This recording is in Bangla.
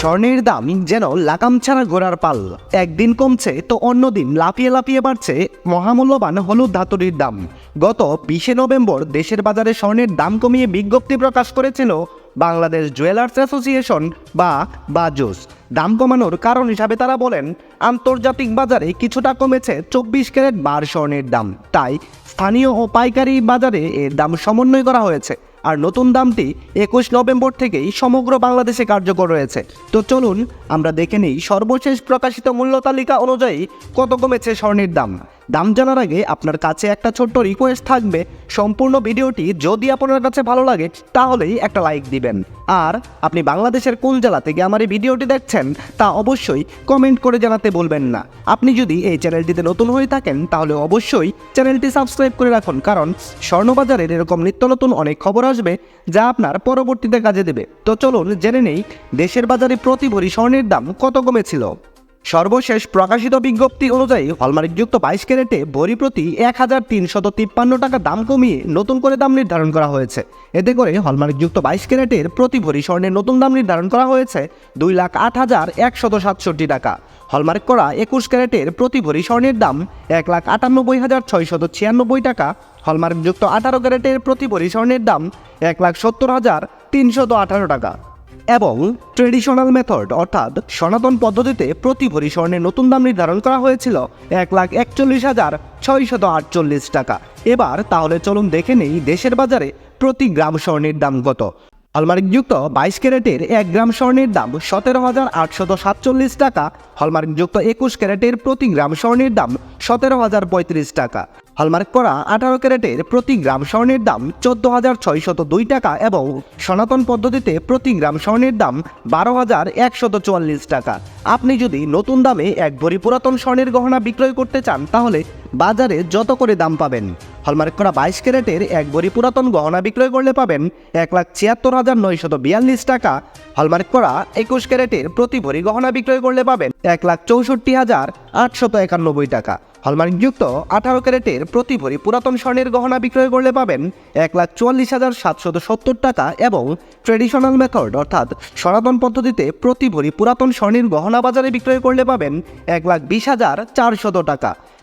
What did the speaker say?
স্বর্ণের দাম যেন লাগাম ছাড়া ঘোড়ার পাল। একদিন কমছে, তো অন্যদিন লাফিয়ে লাফিয়ে বাড়ছে মহামূল্যবান হলুদ ধাতুরির দাম। গত বিশে নভেম্বর দেশের বাজারে স্বর্ণের দাম কমিয়ে বিজ্ঞপ্তি প্রকাশ করেছিল বাংলাদেশ জুয়েলার্স অ্যাসোসিয়েশন বা বাজুস। দাম কমানোর কারণ হিসাবে তারা বলেন, আন্তর্জাতিক বাজারে কিছুটা কমেছে চব্বিশ ক্যারেট বার স্বর্ণের দাম। তাই স্থানীয় ও পাইকারি বাজারে এর দাম সমন্বয় করা হয়েছে। আর নতুন দামটি একুশ নভেম্বর থেকেই সমগ্র বাংলাদেশে কার্যকর রয়েছে। তো চলুন, আমরা দেখে নিই সর্বশেষ প্রকাশিত মূল্য তালিকা অনুযায়ী কত কমেছে স্বর্ণের দাম। দাম জানার আগে আপনার কাছে একটা ছোট্ট রিকোয়েস্ট থাকবে। সম্পূর্ণ ভিডিওটি যদি আপনার কাছে ভালো লাগে, তাহলেই একটা লাইক দিবেন। আর আপনি বাংলাদেশের কোন জেলা থেকে আমার এই ভিডিওটি দেখছেন, তা অবশ্যই কমেন্ট করে জানাতে বলবেন না। আপনি যদি এই চ্যানেলটিতে নতুন হয়ে থাকেন, তাহলে অবশ্যই চ্যানেলটি সাবস্ক্রাইব করে রাখুন, কারণ স্বর্ণবাজারের এরকম নিত্য নতুন অনেক খবর আসবে, যা আপনার পরবর্তীতে কাজে দেবে। তো চলুন জেনে নেই, দেশের বাজারে প্রতি ভরি স্বর্ণের দাম কত কমেছিল? সর্বশেষ প্রকাশিত বিজ্ঞপ্তি অনুযায়ী হলমার্কযুক্ত বাইশ ক্যারেটে ভরি প্রতি এক হাজার তিনশত তিপ্পান্ন টাকা দাম কমিয়ে নতুন করে দাম নির্ধারণ করা হয়েছে। এতে করে হলমার্কযুক্ত বাইশ ক্যারেটের প্রতি ভরি স্বর্ণের নতুন দাম নির্ধারণ করা হয়েছে দুই লাখ আট হাজার একশত সাতষট্টি টাকা। হলমার্ক করা একুশ ক্যারেটের প্রতি ভরি স্বর্ণের দাম এক লাখ আটানব্বই হাজার ছয়শত ছিয়ানব্বই টাকা। হলমার্কযুক্ত আঠারো ক্যারেটের প্রতি ভরি স্বর্ণের দাম এক লাখ সত্তর হাজার তিনশত আঠারো টাকা। এবং ট্রেডিশনাল মেথড, অর্থাৎ সনাতন পদ্ধতিতে প্রতি ভরি স্বর্ণের নতুন দাম নির্ধারণ করা হয়েছিল এক লাখ একচল্লিশ হাজার ছয়শত আটচল্লিশ টাকা। এবার তাহলে চলুন দেখে নেই দেশের বাজারে প্রতি গ্রাম স্বর্ণের দাম কত। হলমার্কযুক্ত বাইশ ক্যারেটের এক গ্রাম স্বর্ণের দাম সতেরো হাজার আটশত সাতচল্লিশ টাকা। হলমার্কযুক্ত একুশ ক্যারেটের প্রতি গ্রাম স্বর্ণের দাম সতেরো হাজার পঁয়ত্রিশ টাকা। হলমার্ক করা আঠারো ক্যারেটের প্রতি গ্রাম স্বর্ণের দাম চোদ্দ হাজার ছয়শত দুই টাকা এবং সনাতন পদ্ধতিতে প্রতি গ্রাম স্বর্ণের দাম বারো হাজার একশত চুয়াল্লিশ টাকা। আপনি যদি নতুন দামে এক ভরি পুরাতন স্বর্ণের গহনা বিক্রয় করতে চান, তাহলে বাজারে যত করে দাম পাবেন। হলমার্ক করা বাইশ ক্যারেটের এক ভরি পুরাতন গহনা বিক্রয় করলে পাবেন এক লাখ ছিয়াত্তর হাজার নয়শত বিয়াল্লিশ টাকা। হলমার্ক করা একুশ ক্যারেটের প্রতি ভরি গহনা বিক্রয় করলে পাবেন এক লাখ চৌষট্টি হাজার আটশত একানব্বই টাকা। হলমার্কযুক্ত আঠারো ক্যারেটের প্রতি ভরি পুরাতন স্বর্ণের গহনা বিক্রয় করলে পাবেন এক লাখ চুয়াল্লিশ হাজার সাতশত সত্তর টাকা এবং ট্রেডিশনাল মেথড অর্থাৎ সনাতন পদ্ধতিতে প্রতি ভরি পুরাতন স্বর্ণের গহনা বাজারে বিক্রয় করলে পাবেন এক লাখ বিশ হাজার চারশত টাকা।